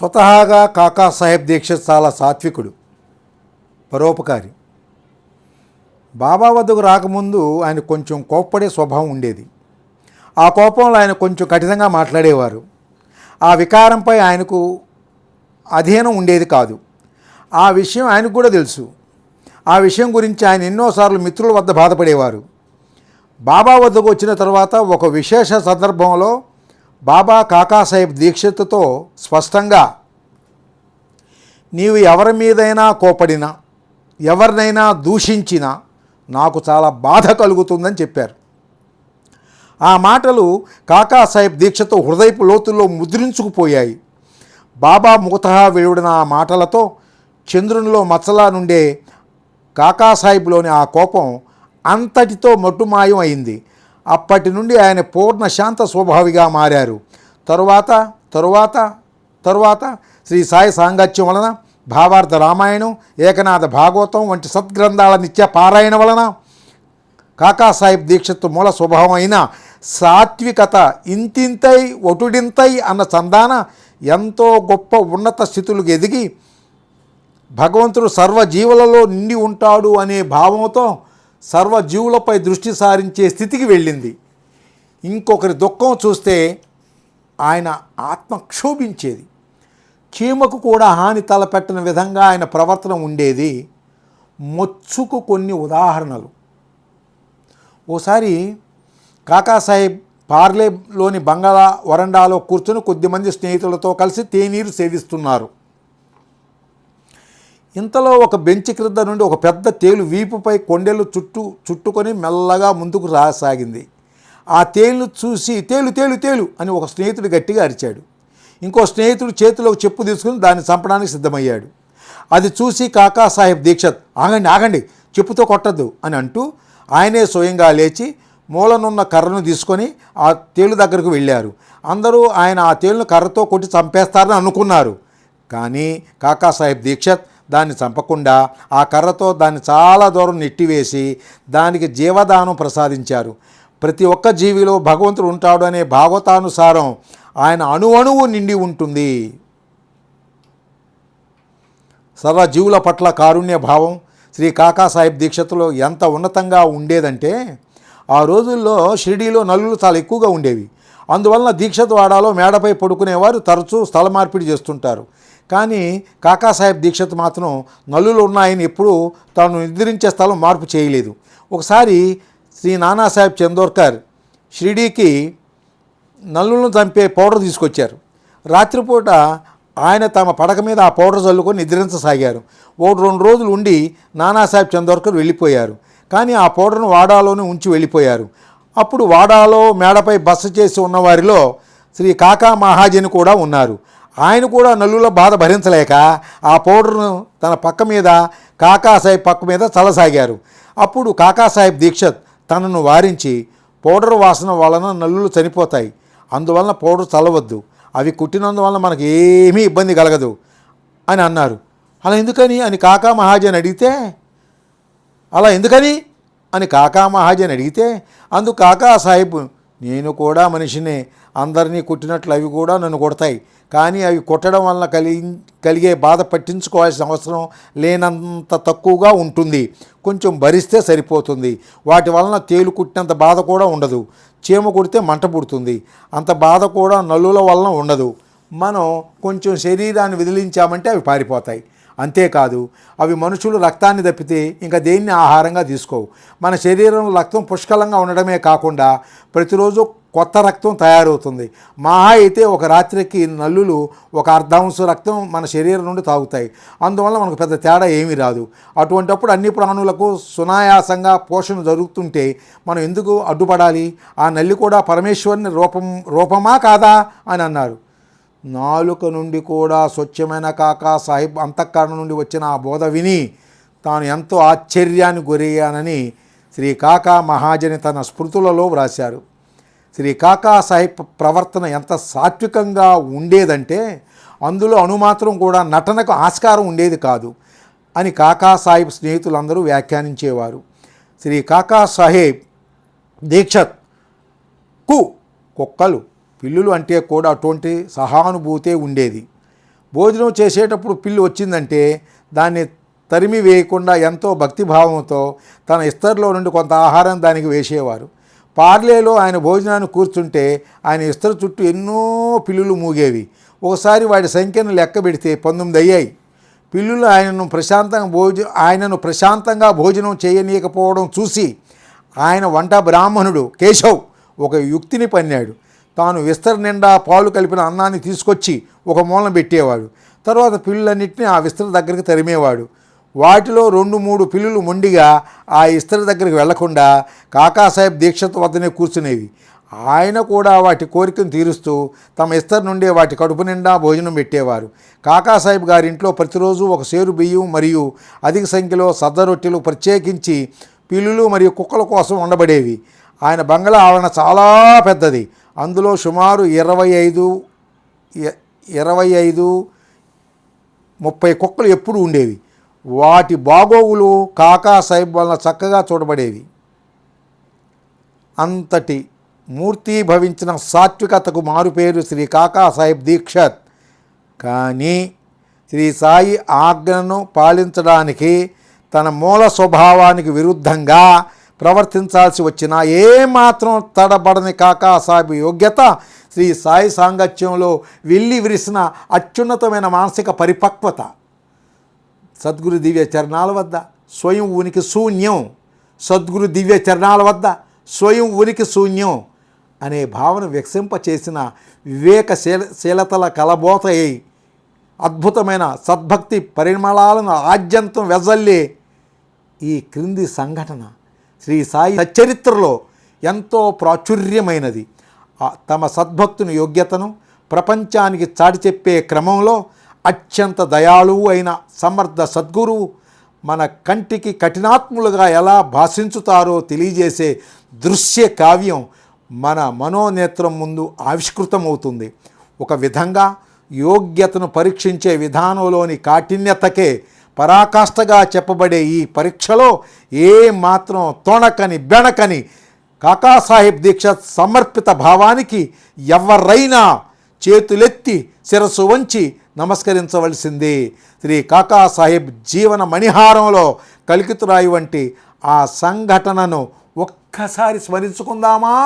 స్వతహాగా కాకా సాహెబ్ దీక్షిత్ చాలా సాత్వికుడు పరోపకారి. బాబా వద్దకు రాకముందు ఆయన కొంచెం కోప్పడే స్వభావం ఉండేది. ఆ కోపంలో ఆయన కొంచెం కఠినంగా మాట్లాడేవారు. ఆ వికారంపై ఆయనకు అధీనం ఉండేది కాదు. ఆ విషయం ఆయనకు కూడా తెలుసు. ఆ విషయం గురించి ఆయన ఎన్నోసార్లు మిత్రుల వద్ద బాధపడేవారు. బాబా వద్దకు వచ్చిన తర్వాత ఒక విశేష సందర్భంలో బాబా కాకాసాహెబ్ దీక్షిత్తో స్పష్టంగా నీవు ఎవరి మీదైనా కోపడినా ఎవరినైనా దూషించినా నాకు చాలా బాధ కలుగుతుందని చెప్పారు. ఆ మాటలు కాకాసాహెబ్ దీక్షతో హృదయపు లోతుల్లో ముద్రించుకుపోయాయి. బాబా ముఖతహా వెలువడిన ఆ మాటలతో చంద్రునిలో మచ్చలా నుండే కాకాసాహెబ్లోని ఆ కోపం అంతటితో మట్టుమాయం అయింది. అప్పటి నుండి ఆయన పూర్ణ శాంత స్వభావిగా మారారు. తరువాత తరువాత తరువాత శ్రీ సాయి సాంగత్యం వలన భావార్థ రామాయణం ఏకనాథ భాగవతం వంటి సద్గ్రంథాల నిత్య పారాయణ వలన కాకాసాహెబ్ దీక్షిత్ మూల స్వభావం అయిన సాత్వికత ఇంతింతై ఒటుడింతై అన్న సంధాన ఎంతో గొప్ప ఉన్నత స్థితులకు ఎదిగి భగవంతుడు సర్వజీవులలో నిండి ఉంటాడు అనే భావంతో సర్వజీవులపై దృష్టి సారించే స్థితికి వెళ్ళింది. ఇంకొకరి దుఃఖం చూస్తే ఆయన ఆత్మ క్షోభించేది. చీమకు కూడా హాని తలపెట్టని విధంగా ఆయన ప్రవర్తన ఉండేది. మొచ్చుకు కొన్ని ఉదాహరణలు. ఓసారి కాకాసాహెబ్ పార్లేలోని బంగాళా వరండాలో కూర్చుని కొద్దిమంది స్నేహితులతో కలిసి తేనీరు సేవిస్తున్నారు. ఇంతలో ఒక బెంచ్ క్రింద నుండి ఒక పెద్ద తేలు వీపుపై కొండెలు చుట్టూ చుట్టుకొని మెల్లగా ముందుకు రాసాగింది. ఆ తేలును చూసి తేలు తేలు తేలు అని ఒక స్నేహితుడు గట్టిగా అరిచాడు. ఇంకో స్నేహితుడు చేతిలో చెప్పు తీసుకుని దాన్ని చంపడానికి సిద్ధమయ్యాడు. అది చూసి కాకాసాహెబ్ దీక్షత్ ఆగండి ఆగండి చెప్పుతో కొట్టద్దు అని అంటూ ఆయనే స్వయంగా లేచి మూలనున్న కర్రను తీసుకొని ఆ తేలు దగ్గరకు వెళ్ళారు. అందరూ ఆయన ఆ తేలును కర్రతో కొట్టి చంపేస్తారని అనుకున్నారు. కానీ కాకాసాహెబ్ దీక్షత్ దాన్ని చంపకుండా ఆ కర్రతో దాన్ని చాలా దూరం నెట్టివేసి దానికి జీవదానం ప్రసాదించారు. ప్రతి ఒక్క జీవిలో భగవంతుడు ఉంటాడు అనే భాగవతానుసారం ఆయన అణువణువు నిండి ఉంటుంది. సర్వజీవుల పట్ల కారుణ్య భావం శ్రీ కాకాసాహెబ్ దీక్షతులో ఎంత ఉన్నతంగా ఉండేదంటే ఆ రోజుల్లో షిరిడీలో నలుగులు చాలా ఎక్కువగా ఉండేవి. అందువలన దీక్షత్ వాడాలో మేడపై పడుకునేవారు తరచూ స్థల మార్పిడి చేస్తుంటారు. కానీ కాకాసాహెబ్ దీక్షత్ మాత్రం నల్లులు ఉన్నాయని ఎప్పుడూ తాను నిద్రించే స్థలం మార్పు చేయలేదు. ఒకసారి శ్రీ నానాసాహెబ్ చందోర్కర్ షిరిడీకి నల్లులను చంపే పౌడర్ తీసుకొచ్చారు. రాత్రిపూట ఆయన తమ పడక మీద ఆ పౌడర్ చల్లుకొని నిద్రించసాగారు. ఒకటి రెండు రోజులు ఉండి నానాసాహెబ్ చందోర్కర్ వెళ్ళిపోయారు. కానీ ఆ పౌడర్ను వాడాలోనే ఉంచి వెళ్ళిపోయారు. అప్పుడు వాడాలో మేడపై బస చేసి ఉన్నవారిలో శ్రీ కాకా మహాజన్ కూడా ఉన్నారు. ఆయన కూడా నల్లుల బాధ భరించలేక ఆ పౌడర్ను తన పక్క మీద కాకాసాహెబ్ పక్క మీద చల్లసాగారు. అప్పుడు కాకాసాహెబ్ దీక్షత్ తనను వారించి పౌడర్ వాసన వలన నల్లులు చనిపోతాయి. అందువలన పౌడర్ చల్లవద్దు. అవి కుట్టినందువలన మనకు ఏమీ ఇబ్బంది కలగదు అని అన్నారు. అలా ఎందుకని? అని కాకా మహాజన్ అడిగితే అలా ఎందుకని? అని కాకా మహాజన్ అడిగితే అందు కాకా సాహిబ్ నేను కూడా మనిషిని. అందరినీ కుట్టినట్లు అవి కూడా నన్ను కొడతాయి. కానీ అవి కొట్టడం వలన కలిగి కలిగే బాధ పట్టించుకోవాల్సిన అవసరం లేనంత తక్కువగా ఉంటుంది. కొంచెం భరిస్తే సరిపోతుంది. వాటి వలన తేలు కుట్టినంత బాధ కూడా ఉండదు. చీమ కుడితే మంట పుడుతుంది. అంత బాధ కూడా నల్లుల వలన ఉండదు. మనం కొంచెం శరీరాన్ని విదిలించామంటే అవి పారిపోతాయి. అంతేకాదు అవి మనుషులు రక్తాన్ని తప్పితే ఇంకా దేన్ని ఆహారంగా తీసుకోవు. మన శరీరంలో రక్తం పుష్కలంగా ఉండడమే కాకుండా ప్రతిరోజు కొత్త రక్తం తయారవుతుంది. మహా అయితే ఒక రాత్రికి నల్లులు ఒక అర్ధాంశ రక్తం మన శరీరం నుండి తాగుతాయి. అందువల్ల మనకు పెద్ద తేడా ఏమీ రాదు. అటువంటప్పుడు అన్ని ప్రాణులకు సునాయాసంగా పోషణ జరుగుతుంటే మనం ఎందుకు అడ్డుపడాలి? ఆ నల్లి కూడా పరమేశ్వరుని రూపం రూపమా కాదా అని అన్నారు. నాలుక నుండి కూడా స్వచ్ఛమైన కాకా సాహిబ్ అంతఃకరణ నుండి వచ్చిన ఆ బోధ విని తాను ఎంతో ఆశ్చర్యాన్ని గురయ్యానని శ్రీ కాకా మహాజని తన స్మృతులలో వ్రాశారు. శ్రీ కాకాసాహెబ్ ప్రవర్తన ఎంత సాత్వికంగా ఉండేదంటే అందులో అనుమాత్రం కూడా నటనకు ఆస్కారం ఉండేది కాదు అని కాకాసాహెబ్ స్నేహితులందరూ వ్యాఖ్యానించేవారు. శ్రీ కాకా సాహెబ్ దీక్షత్కు కుక్కలు పిల్లులు అంటే కూడా అటువంటి సహానుభూతే ఉండేది. భోజనం చేసేటప్పుడు పిల్లి వచ్చిందంటే దాన్ని తరిమి వేయకుండా ఎంతో భక్తిభావంతో తన ఇస్తర్లో నుండి కొంత ఆహారం దానికి వేసేవారు. పార్లేలో ఆయన భోజనాన్ని కూర్చుంటే ఆయన ఇస్తరు చుట్టూ ఎన్నో పిల్లులు మూగేవి. ఒకసారి వాడి సంఖ్యను లెక్క పెడితే పంతొమ్మిది అయ్యాయి. పిల్లులు ఆయనను ప్రశాంతంగా భోజ ఆయనను ప్రశాంతంగా భోజనం చేయనీయకపోవడం చూసి ఆయన వంట బ్రాహ్మణుడు కేశవ్ ఒక యుక్తిని పన్నాడు. తాను విస్తర నిండా పాలు కలిపిన అన్నాన్ని తీసుకొచ్చి ఒక మూలన పెట్టేవాడు. తర్వాత పిల్లులన్నింటినీ ఆ విస్తర దగ్గరికి తరిమేవాడు. వాటిలో రెండు మూడు పిల్లులు మొండిగా ఆ ఇస్తరి దగ్గరికి వెళ్ళకుండా కాకాసాహెబ్ దీక్షత్ వద్దనే కూర్చునేవి. ఆయన కూడా వాటి కోరికను తీరుస్తూ తమ ఇస్తర్ నుండే వాటి కడుపు నిండా భోజనం పెట్టేవారు. కాకాసాహెబ్ గారి ఇంట్లో ప్రతిరోజు ఒక సేరు బియ్యం మరియు అధిక సంఖ్యలో సద్ద రొట్టెలు ప్రత్యేకించి పిల్లులు మరియు కుక్కల కోసం ఉండబడేవి ఆయన బంగ్లా ఆవరణ చాలా పెద్దది. అందులో సుమారు ఇరవై ఐదు ఇరవై ఐదు ముప్పై కుక్కలు ఎప్పుడు ఉండేవి. వాటి బాగోగులు కాకా సాహిబ్ వలన చక్కగా చూడబడేవి. అంతటి మూర్తి భవించిన సాత్వికతకు మారుపేరు శ్రీ కాకా సాహిబ్ దీక్షత్. కానీ శ్రీ సాయి ఆజ్ఞను పాలించడానికి తన మూల స్వభావానికి విరుద్ధంగా ప్రవర్తించాల్సి వచ్చిన ఏమాత్రం తడబడని కాకా సాహిబ్ యోగ్యత శ్రీ సాయి సాంగత్యంలో వెళ్ళి విరిసిన అత్యున్నతమైన మానసిక పరిపక్వత. సద్గురు దివ్య చరణాల వద్ద స్వయం ఉనికి శూన్యం. సద్గురు దివ్య చరణాల వద్ద స్వయం ఉనికి శూన్యం అనే భావన వికసింపచేసిన వివేకశీల శీలతల కలబోత అయి అద్భుతమైన సద్భక్తి పరిమళాలను ఆద్యంతం వెజల్లే ఈ క్రింది సంఘటన శ్రీ సాయి సచ్చరిత్రలో ఎంతో ప్రాచుర్యమైనది. తమ సద్భక్తుని యోగ్యతను ప్రపంచానికి చాటి చెప్పే క్రమంలో అత్యంత దయాళువు అయిన సమర్థ సద్గురువు మన కంటికి కఠినాత్ములుగా ఎలా భాషించుతారో తెలియజేసే దృశ్య కావ్యం మన మనోనేత్రం ముందు ఆవిష్కృతమవుతుంది. ఒక విధంగా యోగ్యతను పరీక్షించే విధానంలోని కాఠిన్యతకే పరాకాష్ఠగా చెప్పబడే ఈ పరీక్షలో ఏ మాత్రం తొణకని బెణకని కాకాసాహెబ్ దీక్ష సమర్పిత భావానికి ఎవరైనా చేతులెత్తి శిరస్సు వంచి నమస్కరించవలసింది శ్రీ కాకాసాహెబ్ జీవన మణిహారంలో కలికితురాయి వంటి ఆ సంఘటనను ఒక్కసారి స్మరించుకుందామా?